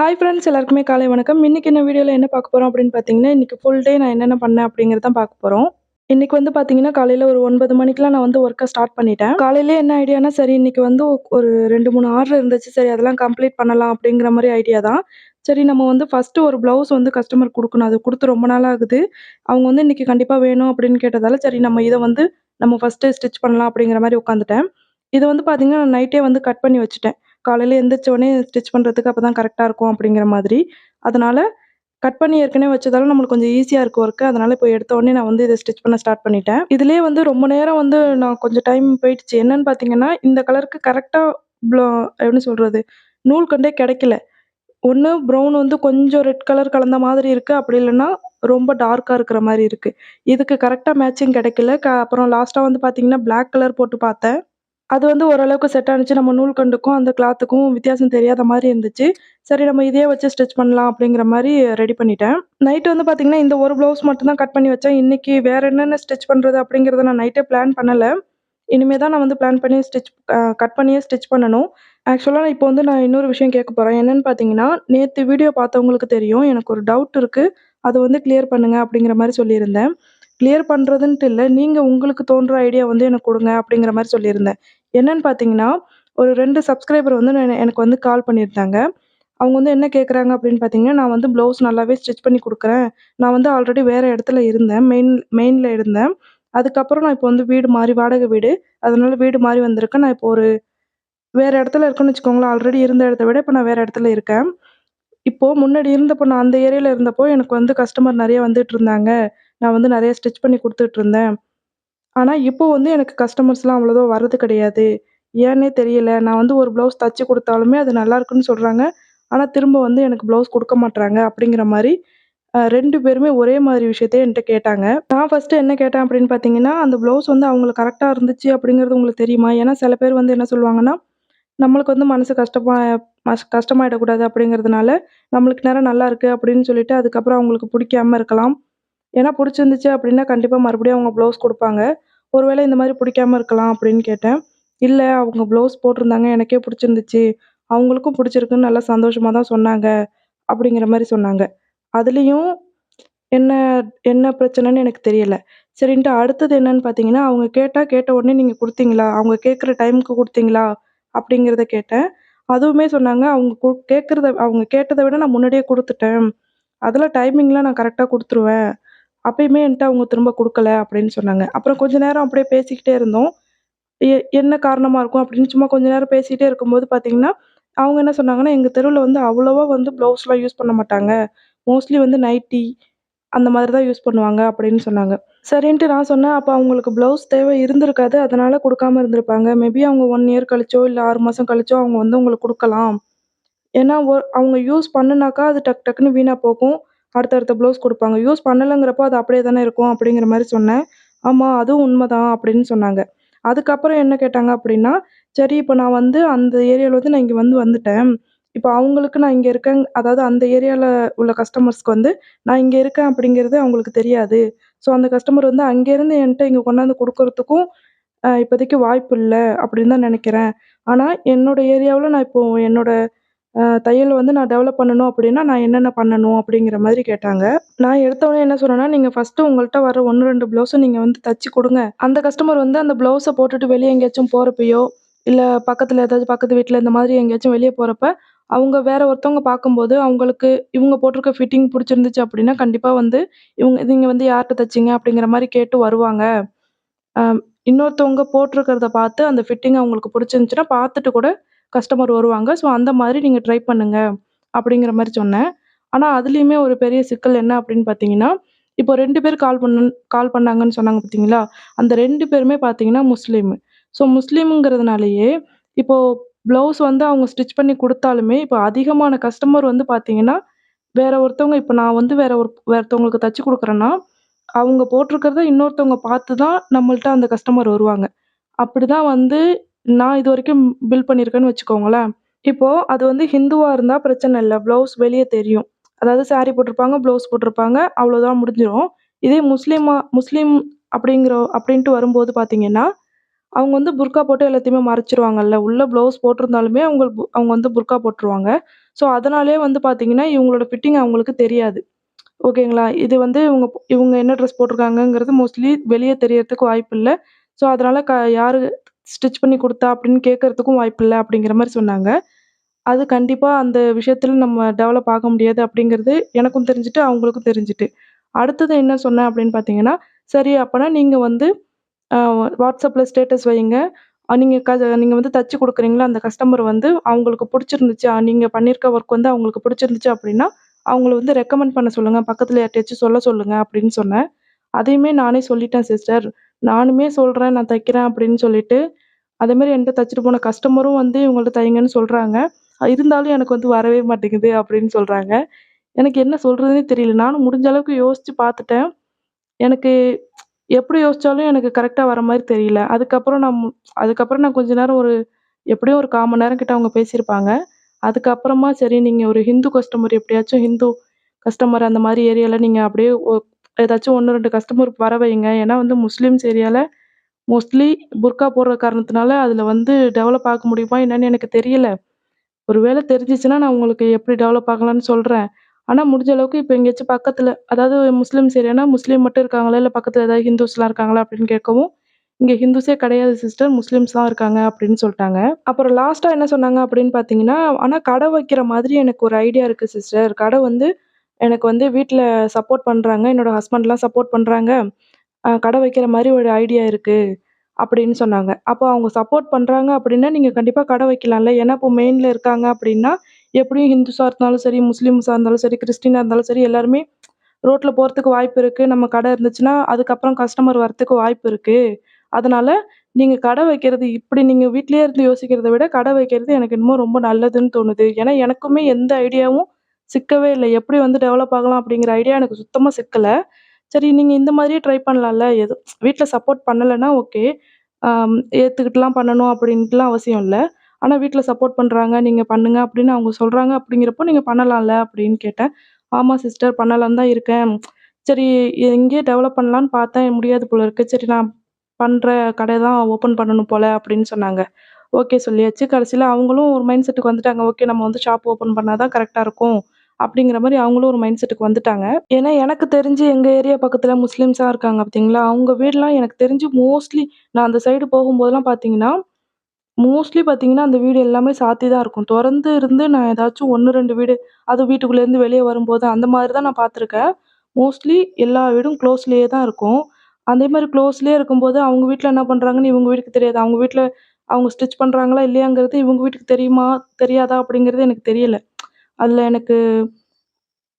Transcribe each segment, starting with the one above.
Hi friends எல்லாருக்குமே காலை வணக்கம். இன்னைக்கு என்ன வீடியோவில் என்ன பார்க்க போகிறோம் அப்படின்னு பார்த்தீங்கன்னா, இன்னைக்கு ஃபுல் டே நான் என்னென்ன பண்ணேன் அப்படிங்கிறத தான் பார்க்க போகிறோம் இன்றைக்கி வந்து பார்த்தீங்கன்னா, காலையில் ஒரு ஒன்பது மணிக்கெலாம் நான் வந்து ஒர்க்கை ஸ்டார்ட் பண்ணிட்டேன். காலையிலே என்ன ஐடியானா, சரி இன்னைக்கு வந்து ஒரு 2, 3 ஆர்டர் இருந்துச்சு. சரி அதெல்லாம் கம்ப்ளீட் பண்ணலாம் அப்படிங்கிற மாதிரி ஐடியா தான். சரி நம்ம வந்து ஃபஸ்ட்டு ஒரு ப்ளவுஸ் வந்து கஸ்டமர் கொடுக்கணும் அது கொடுத்து ரொம்ப நாள் ஆகுது. அவங்க வந்து இன்றைக்கி கண்டிப்பாக வேணும் அப்படின்னு கேட்டதால, சரி நம்ம இதை வந்து நம்ம ஃபஸ்ட்டு ஸ்டிச் பண்ணலாம் அப்படிங்கிற மாதிரி உட்காந்துட்டேன். இது வந்து பார்த்தீங்கன்னா, நான் நைட்டே வந்து கட் பண்ணி வச்சுட்டேன். காலையில் எந்திரிச்ச உடனே ஸ்டிச் அப்போ தான் கரெக்டாக இருக்கும் அப்படிங்கிற மாதிரி. அதனால் கட் பண்ணி ஏற்கனவே வச்சதால நம்மளுக்கு கொஞ்சம் ஈஸியாக இருக்கும் ஒர்க்கு. அதனால் இப்போ எடுத்த உடனே நான் வந்து இதை ஸ்டிச் பண்ண ஸ்டார்ட் பண்ணிட்டேன். இதுலேயே வந்து ரொம்ப நேரம் வந்து நான் கொஞ்சம் டைம் போயிடுச்சு. என்னன்னு பார்த்தீங்கன்னா, இந்த கலருக்கு கரெக்டாக ப்ளோ எப்படி சொல்கிறது நூல் கொண்டே கிடைக்கல. ஒன்று ப்ரவுன் வந்து கொஞ்சம் ரெட் கலர் கலந்த மாதிரி இருக்குது அப்படி இல்லைன்னா ரொம்ப டார்க்காக இருக்கிற மாதிரி இருக்குது இதுக்கு கரெக்டாக மேட்சிங் கிடைக்கல. க அப்புறம் லாஸ்ட்டாக வந்து பார்த்தீங்கன்னா, பிளாக் கலர் போட்டு பார்த்தேன். அது வந்து ஓரளவுக்கு செட் ஆனுச்சு. நம்ம நூல் கண்டுக்கும், அந்த கிளாத்துக்கும் வித்தியாசம் தெரியாத மாதிரி இருந்துச்சு. சரி நம்ம இதையே வச்சு ஸ்டிச் பண்ணலாம் அப்படிங்கிற மாதிரி ரெடி பண்ணிட்டேன். நைட்டு வந்து பார்த்திங்கன்னா இந்த ஒரு ப்ளவுஸ் மட்டும்தான் கட் பண்ணி வச்சேன். இன்றைக்கி வேறு என்னென்ன ஸ்டிச் பண்ணுறது அப்படிங்கிறத நான் நைட்டே பிளான் பண்ணலை இனிமே தான் நான் வந்து பிளான் பண்ணி ஸ்டிச் கட் பண்ணியே ஸ்டிச் பண்ணணும். நான் இப்போ வந்து நான் இன்னொரு விஷயம் கேட்க போகிறேன் என்னென்னு பார்த்தீங்கன்னா, நேற்று வீடியோ பார்த்தவங்களுக்கு தெரியும். எனக்கு ஒரு டவுட் இருக்குது அது வந்து கிளியர் பண்ணுங்க அப்படிங்கிற மாதிரி சொல்லியிருந்தேன். கிளியர் பண்ணுறதுன்ட்டு இல்லை நீங்கள் உங்களுக்கு தோன்ற ஐடியா வந்து எனக்கு கொடுங்க அப்படிங்கிற மாதிரி சொல்லியிருந்தேன். என்னன்னு பார்த்தீங்கன்னா, ஒரு ரெண்டு சப்ஸ்கிரைபர் வந்து எனக்கு வந்து கால் பண்ணியிருந்தாங்க. அவங்க வந்து என்ன கேட்குறாங்க அப்படின்னு பார்த்தீங்கன்னா, நான் வந்து ப்ளவுஸ் நல்லாவே ஸ்டிச் பண்ணி கொடுக்குறேன் நான் வந்து ஆல்ரெடி வேறு இடத்துல இருந்தேன். மெயின் மெயினில் இருந்தேன். அதுக்கப்புறம் நான் இப்போ வந்து வீடு மாறி வாடகை வீடு. அதனால வீடு மாறி வந்திருக்கேன். நான் இப்போ ஒரு வேறு இடத்துல இருக்கேன்னு வச்சுக்கோங்களேன். ஆல்ரெடி இருந்த இடத்த விட இப்போ நான் வேறு இடத்துல இருக்கேன். இப்போது முன்னாடி இருந்தப்போ நான் அந்த ஏரியாவில் இருந்தப்போ எனக்கு வந்து கஸ்டமர் நிறைய வந்துட்டு இருந்தாங்க. நான் வந்து நிறைய ஸ்டிச் பண்ணி கொடுத்துட்டு இருந்தேன். ஆனா, இப்போ வந்து எனக்கு கஸ்டமர்ஸ்லாம் அவ்வளவா வர்றது கிடையாது. ஏன்னே தெரியல. நான் வந்து ஒரு ப்ளவுஸ் தச்சு குடுத்தாலுமே அது நல்லாருக்குன்னு சொல்றாங்க. ஆனா, திரும்ப வந்து எனக்கு ப்ளவுஸ் குடுக்க மாட்றாங்க அப்படிங்கிற மாரி அ 2 பேருமே ஒரே மாதிரி விஷயத்த என்ட்ட கேட்டாங்க. நான் ஃபர்ஸ்ட்டு என்ன கேட்டேன் அப்படின்னு பார்த்தீங்கன்னா, அந்த ப்ளவுஸ் வந்து அவங்களுக்கு கரெக்ட்டா இருந்துச்சு அப்படிங்கிறது உங்களுக்கு தெரியுமா? ஏன்னா சில பேர் வந்து என்ன சொல்லுவாங்கன்னா, நம்மளுக்கு வந்து மனசு கஷ்டமா மஸ் கஷ்டமாயிடக்கூடாது அப்படிங்கிறதுனால, நம்மளுக்கு நேரம் நல்லாருக்கு அப்படின்னு சொல்லிட்டு அதுக்கப்புறம் அவங்களுக்கு பிடிக்காம இருக்கலாம். ஏன்னா பிடிச்சிருந்துச்சு அப்படின்னா, கண்டிப்பா மறுபடியும் அவங்க ப்ளவுஸ் குடுப்பாங்க. ஒருவேளை இந்த மாதிரி பிடிக்காம இருக்கலாம் அப்படின்னு கேட்டேன். இல்ல அவங்க ப்ளவுஸ் போட்டிருந்தாங்க. எனக்கே பிடிச்சிருந்துச்சு. அவங்களுக்கும் பிடிச்சிருக்குன்னு நல்லா சந்தோஷமா தான் சொன்னாங்க. அப்படிங்கிற மாரி சொன்னாங்க. அதுலயும் என்ன என்ன பிரச்சனைன்னு எனக்கு தெரியல. சரின்ட்டு அடுத்தது என்னன்னு பார்த்தீங்கன்னா, அவங்க கேட்டா கேட்ட உடனே நீங்க குடுத்தீங்களா? அவங்க கேட்குற டைம்க்கு குடுத்தீங்களா? அப்படிங்கிறத கேட்டேன். அதுவுமே சொன்னாங்க, அவங்க கு கேட்கிறத அவங்க கேட்டத விட நான் முன்னாடியே குடுத்துட்டேன். அதெல்லாம் டைமிங்லாம் நான் கரெக்ட்டா குடுத்துருவேன். அப்பயுமே என்ட்ட அவங்க திரும்ப கொடுக்கல அப்படின்னு சொன்னாங்க. அப்புறம் கொஞ்ச நேரம் அப்படியே பேசிக்கிட்டே இருந்தோம். எ என்ன காரணமாக இருக்கும் அப்படின்னு சும்மா கொஞ்ச நேரம் பேசிக்கிட்டே இருக்கும்போது பார்த்தீங்கன்னா, அவங்க என்ன சொன்னாங்கன்னா, எங்கள் தெருவில் வந்து அவ்வளோவா வந்து ப்ளவுஸ்லாம் யூஸ் பண்ண மாட்டாங்க. மோஸ்ட்லி வந்து நைட்டி அந்த மாதிரி தான் யூஸ் பண்ணுவாங்க அப்படின்னு சொன்னாங்க. சரின்ட்டு நான் சொன்னேன், அப்போ அவங்களுக்கு ப்ளவுஸ் தேவை இருந்திருக்காது. அதனால கொடுக்காம இருந்திருப்பாங்க. மேபி அவங்க ஒன் இயர் கழிச்சோ, இல்லை ஆறு மாதம் கழிச்சோ அவங்க வந்து உங்களுக்கு கொடுக்கலாம் ஏன்னா ஒ அவங்க யூஸ் பண்ணுனாக்கா அது டக் டக்குன்னு வீணாக போகும். அடுத்தடுத்த ப்ளவுஸ் கொடுப்பாங்க யூஸ் பண்ணலைங்கிறப்போ அது அப்படியே தானே இருக்கும் அப்படிங்கிற மாதிரி சொன்னேன். ஆமாம் அதுவும் உண்மதான் அப்படின்னு சொன்னாங்க. அதுக்கப்புறம் என்ன கேட்டாங்க அப்படின்னா, சரி இப்போ நான் வந்து அந்த ஏரியாவில் வந்து நான் இங்கே வந்து வந்துட்டேன். இப்போ அவங்களுக்கு நான் இங்கே இருக்கேன் அதாவது அந்த ஏரியாவில் உள்ள கஸ்டமர்ஸ்க்கு வந்து நான் இங்கே இருக்கேன் அப்படிங்கிறது அவங்களுக்கு தெரியாது. ஸோ அந்த கஸ்டமர் வந்து அங்கேருந்து என்கிட்ட இங்கே கொண்டாந்து கொடுக்கறதுக்கும் இப்போதைக்கு வாய்ப்பு இல்லை அப்படின்னு தான் நினைக்கிறேன் ஆனால் என்னோட ஏரியாவில் நான் இப்போது என்னோடய தையல் வந்து நான் டெவலப் பண்ணணும் அப்படின்னா, நான் என்னென்ன பண்ணணும்? அப்படிங்கிற மாதிரி கேட்டாங்க. நான் எடுத்தோனே என்ன சொன்னேன்னா, நீங்கள் ஃபஸ்ட்டு உங்கள்கிட்ட வர ஒன்று ரெண்டு ப்ளவுஸை நீங்கள் வந்து தச்சு கொடுங்க அந்த கஸ்டமர் வந்து அந்த ப்ளவுஸை போட்டுட்டு வெளியே எங்கேயாச்சும் போகிறப்பையோ இல்லை பக்கத்தில் ஏதாச்சும் பக்கத்து வீட்டில் இந்த மாதிரி எங்கேயாச்சும் வெளியே போகிறப்ப அவங்க வேற ஒருத்தவங்க பார்க்கும்போது, அவங்களுக்கு இவங்க போட்டிருக்க ஃபிட்டிங் பிடிச்சிருந்துச்சு அப்படின்னா, கண்டிப்பாக வந்து இவங்க நீங்கள் வந்து யார்கிட்ட தச்சீங்க? அப்படிங்கிற மாதிரி கேட்டு வருவாங்க. இன்னொருத்தவங்க போட்டிருக்கிறத பார்த்து அந்த ஃபிட்டிங் அவங்களுக்கு பிடிச்சிருந்துச்சுன்னா பார்த்துட்டு கூட கஸ்டமர் வருவாங்க. ஸோ அந்த மாதிரி நீங்கள் ட்ரை பண்ணுங்கள் அப்படிங்கிற மாதிரி சொன்னேன். ஆனால் அதுலேயுமே ஒரு பெரிய சிக்கல் என்ன அப்படின்னு பார்த்தீங்கன்னா, இப்போ ரெண்டு பேர் கால் பண்ண கால் பண்ணாங்கன்னு சொன்னாங்க பார்த்தீங்களா? அந்த ரெண்டு பேருமே பார்த்தீங்கன்னா முஸ்லீம். ஸோ முஸ்லீம்ங்கிறதுனாலயே, இப்போது ப்ளவுஸ் வந்து அவங்க ஸ்டிச் பண்ணி கொடுத்தாலுமே இப்போ அதிகமான கஸ்டமர் வந்து பார்த்தீங்கன்னா, வேற ஒருத்தவங்க இப்போ நான் வந்து வேற ஒரு ஒருத்தவங்களுக்கு தச்சு கொடுக்குறேன்னா அவங்க போட்டிருக்கிறத இன்னொருத்தவங்க பார்த்து தான் நம்மள்ட்ட அந்த கஸ்டமர் வருவாங்க. அப்படிதான் வந்து நான் இதுவரைக்கும் பில் பண்ணியிருக்கேன்னு வச்சுக்கோங்களேன். இப்போ அது வந்து ஹிந்துவா இருந்தா பிரச்சனை இல்ல. ப்ளவுஸ் வெளிய தெரியும். அதாவது சாரி போட்டிருப்பாங்க, ப்ளவுஸ் போட்டிருப்பாங்க. அவ்வளோதான் முடிஞ்சிரும். இதே முஸ்லீமா முஸ்லீம் அப்படிங்கிற அப்படின்ட்டு வரும்போது பார்த்தீங்கன்னா, அவங்க வந்து புர்கா போட்டு எல்லாத்தையுமே மறைச்சிருவாங்கல்ல. உள்ள ப்ளவுஸ் போட்டிருந்தாலுமே அவங்க பு அவங்க வந்து புர்கா போட்டுருவாங்க. ஸோ, அதனாலேயே வந்து பார்த்தீங்கன்னா, இவங்களோட ஃபிட்டிங் அவங்களுக்கு தெரியாது. ஓகேங்களா? இது வந்து இவங்க இவங்க என்ன ட்ரெஸ் போட்டிருக்காங்கங்கிறது மோஸ்ட்லி வெளிய தெரியறதுக்கு வாய்ப்பில்ல. ஸோ, அதனால க யாரு ஸ்டிச் பண்ணி கொடுத்தா அப்படின்னு கேட்கறதுக்கும் வாய்ப்பில்லை அப்படிங்கிற மாதிரி சொன்னாங்க. அது கண்டிப்பாக அந்த விஷயத்துல நம்ம டெவலப் ஆக முடியாது அப்படிங்கிறது எனக்கும் தெரிஞ்சுட்டு, அவங்களுக்கும் தெரிஞ்சுட்டு. அடுத்தது என்ன சொன்னேன் அப்படின்னு பார்த்தீங்கன்னா, சரி அப்போனா நீங்கள் வந்து வாட்ஸ்அப்பில் ஸ்டேட்டஸ் வைங்க நீங்கள் க நீங்கள் வந்து தச்சு கொடுக்குறீங்களா அந்த கஸ்டமர் வந்து அவங்களுக்கு பிடிச்சிருந்துச்சு நீங்கள் பண்ணியிருக்க ஒர்க் வந்து அவங்களுக்கு பிடிச்சிருந்துச்சு அப்படின்னா, அவங்கள வந்து ரெக்கமெண்ட் பண்ண சொல்லுங்கள் பக்கத்தில் யார்ட்டையாச்சும் சொல்ல சொல்லுங்கள் அப்படின்னு சொன்னேன். அதையுமே நானே சொல்லிட்டேன் சிஸ்டர். நானுமே சொல்கிறேன் நான் தைக்கிறேன் அப்படின்னு சொல்லிட்டு. அதேமாரி என்ட்ட தைச்சிட்டு போன கஸ்டமரும் வந்து இவங்கள்ட்ட தைங்கன்னு சொல்கிறாங்க இருந்தாலும் எனக்கு வந்து வரவே மாட்டேங்குது அப்படின்னு சொல்கிறாங்க எனக்கு என்ன சொல்கிறதுனே தெரியல. நானும் முடிஞ்ச அளவுக்கு யோசித்து பார்த்துட்டேன். எனக்கு எப்படி யோசித்தாலும் எனக்கு கரெக்டாக வர மாதிரி தெரியல. அதுக்கப்புறம் நான் அதுக்கப்புறம் நான் கொஞ்ச நேரம் ஒரு எப்படியும் ஒரு 1/4 மணி நேரம் கிட்ட அவங்க பேசியிருப்பாங்க. அதுக்கப்புறமா சரி நீங்கள் ஒரு ஹிந்து கஸ்டமர் எப்படியாச்சும் ஹிந்து கஸ்டமர் அந்த மாதிரி ஏரியாவில் நீங்கள் அப்படியே ஏதாச்சும் 1, 2 கஸ்டமர் வர வைங்க. ஏன்னா வந்து முஸ்லீம்ஸ் ஏரியால மோஸ்ட்லி புர்கா போடுற காரணத்தினால அதில் வந்து டெவலப் ஆக முடியுமா என்னன்னு எனக்கு தெரியல. ஒரு வேள தெரிஞ்சுச்சுன்னா நான் உங்களுக்கு எப்படி டெவலப் ஆகலான்னு சொல்றேன். ஆனா முடிஞ்ச அளவுக்கு இப்ப எங்கேயாச்சும் பக்கத்தில் அதாவது முஸ்லீம்ஸ் ஏரியானா முஸ்லீம் மட்டும் இருக்காங்களா? இல்ல பக்கத்தில் ஏதாவது ஹிந்துஸ்லாம் இருக்காங்களா? அப்படின்னு கேட்கவும், இங்க ஹிந்துஸே கிடையாது சிஸ்டர். முஸ்லீம்ஸ் தான் இருக்காங்க அப்படின்னு சொல்ட்டாங்க. அப்புறம் லாஸ்ட்டா என்ன சொன்னாங்க அப்படின்னு பார்த்தீங்கன்னா, ஆனா கடை வைக்கிற மாதிரி எனக்கு ஒரு ஐடியா இருக்கு சிஸ்டர். கடை வந்து எனக்கு வந்து வீட்டில் சப்போர்ட் பண்ணுறாங்க என்னோட ஹஸ்பண்ட்லாம் சப்போர்ட் பண்ணுறாங்க கடை வைக்கிற மாதிரி ஒரு ஐடியா இருக்குது அப்படின்னு சொன்னாங்க. அப்போ அவங்க சப்போர்ட் பண்ணுறாங்க அப்படின்னா, நீங்கள் கண்டிப்பாக கடை வைக்கலாம்ல. ஏன்னா இப்போ மெயினில் இருக்காங்க அப்படின்னா, எப்படியும் ஹிந்துஸாக இருந்தாலும் சரி, முஸ்லீம்ஸாக இருந்தாலும் சரி, கிறிஸ்டினாக இருந்தாலும் சரி, எல்லாருமே ரோட்டில் போகிறதுக்கு வாய்ப்பு இருக்குது நம்ம கடை இருந்துச்சுன்னா, அதுக்கப்புறம் கஸ்டமர் வரத்துக்கு வாய்ப்பு இருக்குது அதனால் நீங்கள் கடை வைக்கிறது இப்படி நீங்கள் வீட்லயே இருந்து யோசிக்கிறத விட, கடை வைக்கிறது எனக்கு இன்னமும் ரொம்ப நல்லதுன்னு தோணுது. ஏன்னா எனக்குமே எந்த ஐடியாவும் சிக்கவே இல்லை எப்படி வந்து டெவலப் ஆகலாம் அப்படிங்கிற ஐடியா எனக்கு சுத்தமாக சிக்கலை சரி நீங்கள் இந்த மாதிரியே ட்ரை பண்ணலாம்ல. எது வீட்டில் சப்போர்ட் பண்ணலைன்னா ஓகே. ஏற்றுக்கிட்டுலாம் பண்ணணும் அப்படின்ட்டுலாம் அவசியம் இல்லை ஆனால் வீட்டில் சப்போர்ட் பண்ணுறாங்க நீங்கள் பண்ணுங்க அப்படின்னு அவங்க சொல்கிறாங்க அப்படிங்கிறப்போ நீங்கள் பண்ணலாம்ல அப்படின்னு கேட்டேன். ஆமாம் சிஸ்டர் பண்ணலான்னு தான் இருக்கேன். சரி எங்கேயே டெவலப் பண்ணலான்னு பார்த்தேன். முடியாது போல இருக்கு. சரி நான் பண்ணுற கடை தான் ஓப்பன் பண்ணணும் போல அப்படின்னு சொன்னாங்க. ஓகே சொல்லியாச்சு. கடைசியில் அவங்களும் ஒரு மைண்ட் செட்டுக்கு வந்துட்டாங்க. ஓகே நம்ம வந்து ஷாப் ஓப்பன் பண்ணால் தான் கரெக்டாக இருக்கும். அப்படிங்கிற மாதிரி அவங்களும் ஒரு மைண்ட் செட்டுக்கு வந்துட்டாங்க. ஏன்னா எனக்கு தெரிஞ்சு எங்கள் ஏரியா பக்கத்தில் முஸ்லீம்ஸாக இருக்காங்க பார்த்தீங்களா, அவங்க வீடுலாம் எனக்கு தெரிஞ்சு மோஸ்ட்லி நான் அந்த சைடு போகும்போதெல்லாம் பார்த்தீங்கன்னா, மோஸ்ட்லி பார்த்தீங்கன்னா, அந்த வீடு எல்லாமே சாத்தி தான் இருக்கும். திறந்து இருந்து நான் ஏதாச்சும் 1, 2 வீடு அது வீட்டுக்குள்ளேருந்து வெளியே வரும்போது அந்த மாதிரி தான் நான் பார்த்துருக்கேன். மோஸ்ட்லி எல்லா வீடும் க்ளோஸ்லேயே தான் இருக்கும். அதே மாதிரி க்ளோஸ்லேயே இருக்கும்போது அவங்க வீட்டில் என்ன பண்ணுறாங்கன்னு இவங்க வீட்டுக்கு தெரியாது. அவங்க வீட்டில் அவங்க ஸ்டிச் பண்ணுறாங்களா இல்லையாங்கிறது இவங்க வீட்டுக்கு தெரியுமா? தெரியாதா? அப்படிங்கிறது எனக்கு தெரியல. அதில் எனக்கு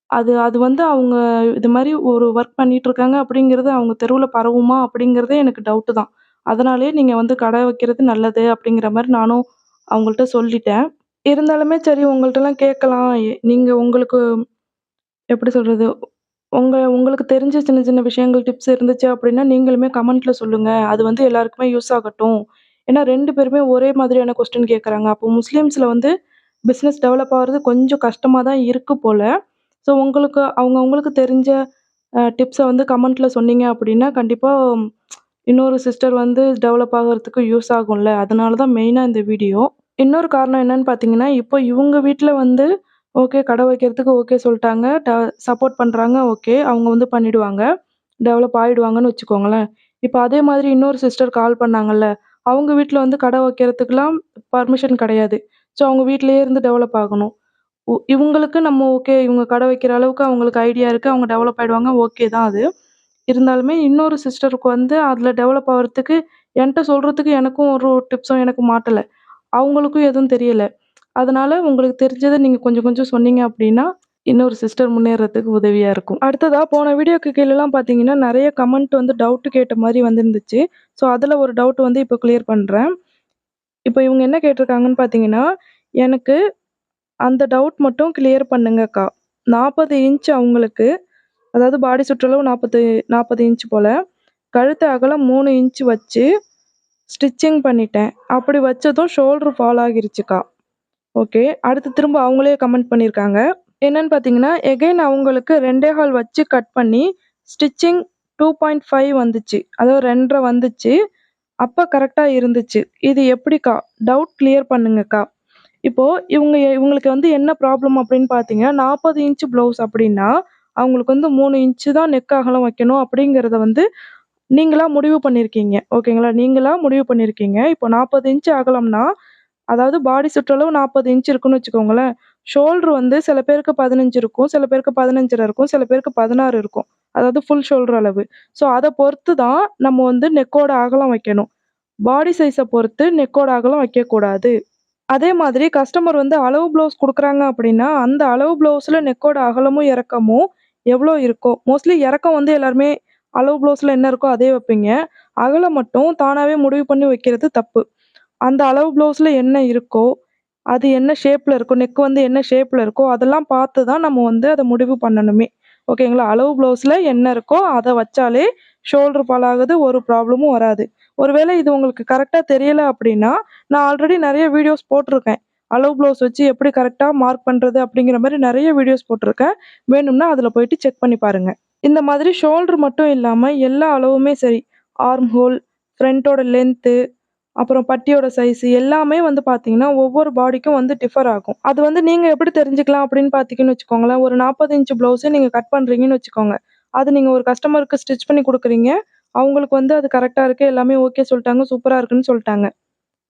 அது அது வந்து அவங்க இது மாதிரி ஒரு ஒர்க் பண்ணிகிட்ருக்காங்க அப்படிங்கிறது அவங்க தெருவில் பரவுமா? அப்படிங்கிறதே எனக்கு டவுட்டு தான். அதனாலேயே நீங்கள் வந்து கடை வைக்கிறது நல்லது அப்படிங்கிற மாதிரி நானும் அவங்கள்ட்ட சொல்லிட்டேன். இருந்தாலுமே சரி உங்கள்ட்டலாம் கேட்கலாம். நீங்கள் உங்களுக்கு எப்படி சொல்கிறது உங்கள் உங்களுக்கு தெரிஞ்ச சின்ன சின்ன விஷயங்கள், டிப்ஸ் இருந்துச்சு அப்படின்னா, நீங்களுமே கமெண்ட்டில் சொல்லுங்கள் அது வந்து எல்லாருக்குமே யூஸ் ஆகட்டும். ஏன்னா ரெண்டு பேருமே ஒரே மாதிரியான கொஸ்டின் கேட்குறாங்க அப்போ முஸ்லீம்ஸில் வந்து பிஸ்னஸ் டெவலப் ஆகிறது கொஞ்சம் கஷ்டமாக தான் இருக்குது போல் ஸோ உங்களுக்கு அவங்கவுங்களுக்கு தெரிஞ்ச டிப்ஸை வந்து கமெண்ட்டில் சொன்னீங்க அப்படின்னா, கண்டிப்பாக இன்னொரு சிஸ்டர் வந்து டெவலப் ஆகுறதுக்கு யூஸ் ஆகும்ல. அதனால தான் மெயினாக இந்த வீடியோ. இன்னொரு காரணம் என்னன்னு பார்த்தீங்கன்னா, இப்போ இவங்க வீட்டில் வந்து ஓகே கடை வைக்கிறதுக்கு ஓகே சொல்லிட்டாங்க ட சப்போர்ட் பண்ணுறாங்க ஓகே. அவங்க வந்து பண்ணிவிடுவாங்க டெவலப் ஆகிடுவாங்கன்னு வச்சுக்கோங்களேன். இப்போ அதே மாதிரி இன்னொரு சிஸ்டர் கால் பண்ணாங்கல்ல. அவங்க வீட்டில் வந்து கடை வைக்கிறதுக்கெலாம் பர்மிஷன் கிடையாது. ஸோ அவங்க வீட்டிலேயே இருந்து டெவலப் ஆகணும். உ இவங்களுக்கு நம்ம ஓகே. இவங்க கடை வைக்கிற அளவுக்கு அவங்களுக்கு ஐடியா இருக்குது அவங்க டெவலப் ஆகிடுவாங்க ஓகே தான் அது. இருந்தாலுமே இன்னொரு சிஸ்டருக்கு வந்து அதில் டெவலப் ஆகிறதுக்கு என்கிட்ட சொல்கிறதுக்கு எனக்கும் ஒரு டிப்ஸும் எனக்கு மாட்டலை அவங்களுக்கும் எதுவும் தெரியலை அதனால் உங்களுக்கு தெரிஞ்சதை நீங்கள் கொஞ்சம் கொஞ்சம் சொன்னீங்க அப்படின்னா, இன்னொரு சிஸ்டர் முன்னேறதுக்கு உதவியாக இருக்கும். அடுத்ததாக போன வீடியோக்கு கீழெலாம் பார்த்தீங்கன்னா, நிறைய கமெண்ட் வந்து டவுட்டு கேட்ட மாதிரி வந்துருந்துச்சு ஸோ அதில் ஒரு டவுட் வந்து இப்போ கிளியர் பண்ணுறேன் இப்போ இவங்க என்ன கேட்டிருக்காங்கன்னு பார்த்தீங்கன்னா, எனக்கு அந்த டவுட் மட்டும் கிளியர் பண்ணுங்கக்கா. 40 இன்ச் அவங்களுக்கு, அதாவது பாடி சுற்றளவு 40 40 இன்ச் போல் கழுத்து அகலம் மூணு இன்ச் வச்சு ஸ்டிச்சிங் பண்ணிட்டேன். அப்படி வச்சதும் ஷோல்ட்ரு ஃபால் ஆகிருச்சுக்கா. ஓகே. அடுத்து திரும்ப அவங்களே கமெண்ட் பண்ணியிருக்காங்க. என்னன்னு பார்த்தீங்கன்னா, எகைன் அவங்களுக்கு 2 1/2 வச்சு கட் பண்ணி ஸ்டிச்சிங் 2.5 வந்துச்சு. அதாவது 2 1/2 வந்துச்சு. அப்போ கரெக்டாக இருந்துச்சு. இது எப்படிக்கா? டவுட் கிளியர் பண்ணுங்கக்கா. இப்போது இவங்க இவங்களுக்கு வந்து என்ன ப்ராப்ளம் அப்படின்னு பார்த்தீங்கன்னா நாற்பது இன்ச்சு ப்ளவுஸ் அப்படின்னா அவங்களுக்கு வந்து மூணு இன்ச்சு தான் நெக் அகலம் வைக்கணும் அப்படிங்கிறத வந்து நீங்களாக முடிவு பண்ணியிருக்கீங்க ஓகேங்களா நீங்களாக முடிவு பண்ணியிருக்கீங்க இப்போ நாற்பது இன்ச்சு அகலம்னா அதாவது பாடி சுற்றளவு நாற்பது இன்ச் இருக்குன்னு வச்சுக்கோங்களேன். ஷோல்ட்ரு வந்து சில பேருக்கு பதினஞ்சு இருக்கும் சில பேருக்கு பதினஞ்சரை இருக்கும் சில பேருக்கு பதினாறு இருக்கும். அதாவது ஃபுல் ஷோல்டர் அளவு. ஸோ அதை பொறுத்து தான் நம்ம வந்து நெக்கோட அகலம் வைக்கணும். பாடி சைஸை பொறுத்து நெக்கோட அகலம் வைக்கக்கூடாது. அதே மாதிரி கஸ்டமர் வந்து அளவு ப்ளவுஸ் கொடுக்குறாங்க அப்படின்னா அந்த அளவு ப்ளவுஸில் நெக்கோட அகலமும் இறக்கமும் எவ்வளோ இருக்கோ மோஸ்ட்லி இறக்கம் வந்து எல்லாருமே அளவு ப்ளவுஸில் என்ன இருக்கோ அதே வைப்பீங்க. அகலம் மட்டும் தானாகவே முடிவு பண்ணி வைக்கிறது தப்பு. அந்த அளவு ப்ளவுஸில் என்ன இருக்கோ அது என்ன ஷேப்பில் இருக்கோ நெக் வந்து என்ன ஷேப்பில் இருக்கோ அதெல்லாம் பார்த்து தான் நம்ம வந்து அதை முடிவு பண்ணணுமே. ஓகேங்களா? அளவு ப்ளவுஸில் என்ன இருக்கோ அதை வச்சாலே ஷோல்டர் பாலாகுது ஒரு ப்ராப்ளமும் வராது. ஒருவேளை இது உங்களுக்கு கரெக்டாக தெரியலை அப்படின்னா நான் ஆல்ரெடி நிறைய வீடியோஸ் போட்டிருக்கேன். அளவு ப்ளவுஸ் வச்சு எப்படி கரெக்டாக மார்க் பண்ணுறது அப்படிங்கிற மாதிரி நிறைய வீடியோஸ் போட்டிருக்கேன். வேணும்னா அதில் போயிட்டு செக் பண்ணி பாருங்கள் இந்த மாதிரி ஷோல்டர் மட்டும் இல்லாமல் எல்லா அளவுமே சரி. ஆர்ம் ஹோல் ஃப்ரண்ட்டோட லென்த்து அப்புறம் பட்டியோட சைஸ் எல்லாமே வந்து பார்த்தீங்கன்னா ஒவ்வொரு பாடிக்கும் வந்து டிஃபர் ஆகும். அது வந்து நீங்கள் எப்படி தெரிஞ்சுக்கலாம் அப்படின்னு பார்த்தீங்கன்னு வச்சுக்கோங்களேன். ஒரு நாற்பது இன்ச்சு ப்ளவுஸை நீங்கள் கட் பண்ணுறீங்கன்னு வச்சுக்கோங்க. அது நீங்கள் ஒரு கஸ்டமருக்கு ஸ்டிச் பண்ணி கொடுக்குறீங்க. அவங்களுக்கு வந்து அது கரெக்டாக இருக்குது எல்லாமே ஓகே சொல்லிட்டாங்க சூப்பராக இருக்குன்னு சொல்லிட்டாங்க.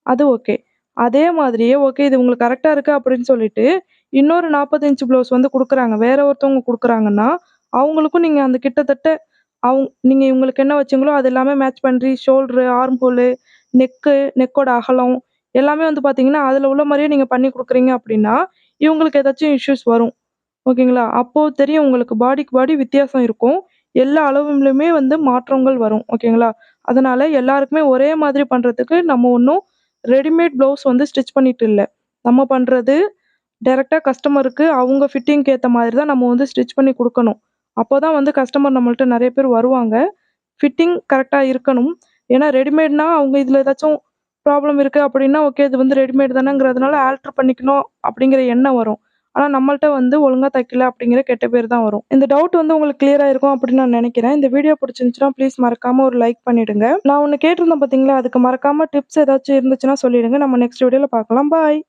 அது ஓகே அதே மாதிரியே ஓகே இது உங்களுக்கு கரெக்டாக இருக்குது அப்படின்னு சொல்லிட்டு இன்னொரு நாற்பது இன்ச்சு ப்ளவுஸ் வந்து கொடுக்குறாங்க. வேற ஒருத்தவங்க கொடுக்குறாங்கன்னா அவங்களுக்கும் நீங்கள் அந்த கிட்டத்தட்ட அவங்க நீங்கள் இவங்களுக்கு என்ன வச்சீங்களோ அது எல்லாமே மேட்ச் பண்ணுறி ஷோல்டரு ஆர்ம் ஹோலு நெக்கு நெக்கோட அகலம் எல்லாமே வந்து பார்த்தீங்கன்னா அதில் உள்ள மாதிரியே நீங்கள் பண்ணி கொடுக்குறீங்க அப்படின்னா இவங்களுக்கு ஏதாச்சும் இஷ்யூஸ் வரும். ஓகேங்களா? அப்போது தெரியும் உங்களுக்கு பாடிக்கு பாடி வித்தியாசம் இருக்கும். எல்லா அளவுலையுமே வந்து மாற்றங்கள் வரும். ஓகேங்களா? அதனால் எல்லாருக்குமே ஒரே மாதிரி பண்ணுறதுக்கு நம்ம ஒன்றும் ரெடிமேட் ப்ளவுஸ் வந்து ஸ்டிச் பண்ணிட்டு இல்லை. நம்ம பண்ணுறது டைரெக்டாக கஸ்டமருக்கு அவங்க ஃபிட்டிங்க்கு ஏற்ற மாதிரி தான் நம்ம வந்து ஸ்டிச் பண்ணி கொடுக்கணும். அப்போ தான் வந்து கஸ்டமர் நம்மள்ட்ட நிறைய பேர் வருவாங்க. ஃபிட்டிங் கரெக்டாக இருக்கணும். ஏன்னா ரெடிமேட்னா அவங்க இதில் ஏதாச்சும் ப்ராப்ளம் இருக்குது அப்படின்னா ஓகே இது வந்து ரெடிமேட் தானேங்கிறதுனால ஆல்ட்ரு பண்ணிக்கணும் அப்படிங்கிற எண்ணம் வரும். ஆனால் நம்மள்ட்ட வந்து ஒழுங்காக தைக்கல அப்படிங்கிற கெட்ட பேர் தான் வரும். இந்த டவுட் வந்து உங்களுக்கு கிளியராக இருக்கும் அப்படின்னு நான் நினைக்கிறேன். இந்த வீடியோ பிடிச்சிருந்துச்சுன்னா ப்ளீஸ் மறக்காமல் ஒரு லைக் பண்ணிவிடுங்க நான் ஒன்று கேட்டிருந்தேன் பார்த்தீங்களா அதுக்கு மறக்காமல் டிப்ஸ் ஏதாச்சும் இருந்துச்சுன்னா சொல்லிடுங்க. நம்ம நெக்ஸ்ட் வீடியோவில் பார்க்கலாம். பாய்